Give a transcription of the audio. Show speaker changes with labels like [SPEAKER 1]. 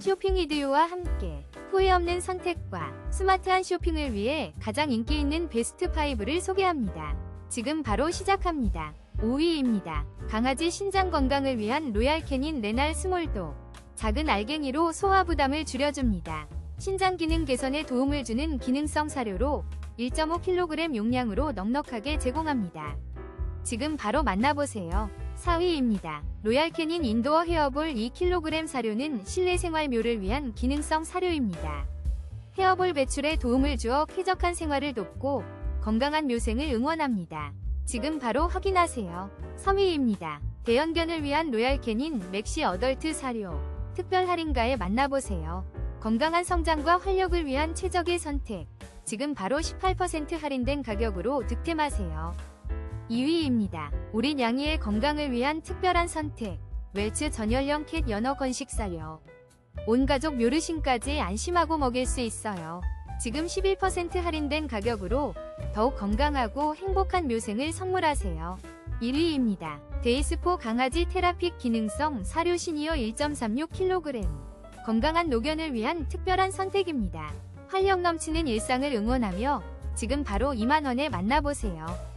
[SPEAKER 1] 쇼핑 이디오와 함께 후회 없는 선택과 스마트한 쇼핑을 위해 가장 인기 있는 베스트 5를 소개합니다. 지금 바로 시작합니다. 5위입니다. 강아지 신장 건강을 위한 로얄 캐닌 레날 스몰도 작은 알갱이로 소화 부담을 줄여줍니다. 신장 기능 개선에 도움을 주는 기능성 사료로 1.5kg 용량으로 넉넉하게 제공합니다. 지금 바로 만나보세요. 4위입니다. 로얄 캐닌 인도어 헤어볼 2kg 사료는 실내 생활묘를 위한 기능성 사료입니다. 헤어볼 배출에 도움을 주어 쾌적한 생활을 돕고 건강한 묘생을 응원합니다. 지금 바로 확인하세요. 3위입니다. 대형견을 위한 로얄 캐닌 맥시 어덜트 사료 특별 할인가에 만나보세요. 건강한 성장과 활력을 위한 최적의 선택. 지금 바로 18% 할인된 가격으로 득템하세요. 2위입니다. 우리 냥이의 건강을 위한 특별한 선택. 웰츠 전열형 캣 연어 건식 사료. 온 가족 묘르신까지 안심하고 먹일 수 있어요. 지금 11% 할인된 가격으로 더욱 건강하고 행복한 묘생을 선물하세요. 1위입니다. 데이스포 강아지 테라픽 기능성 사료 시니어 1.36kg. 건강한 노견을 위한 특별한 선택입니다. 활력 넘치는 일상을 응원하며 지금 바로 2만원에 만나보세요.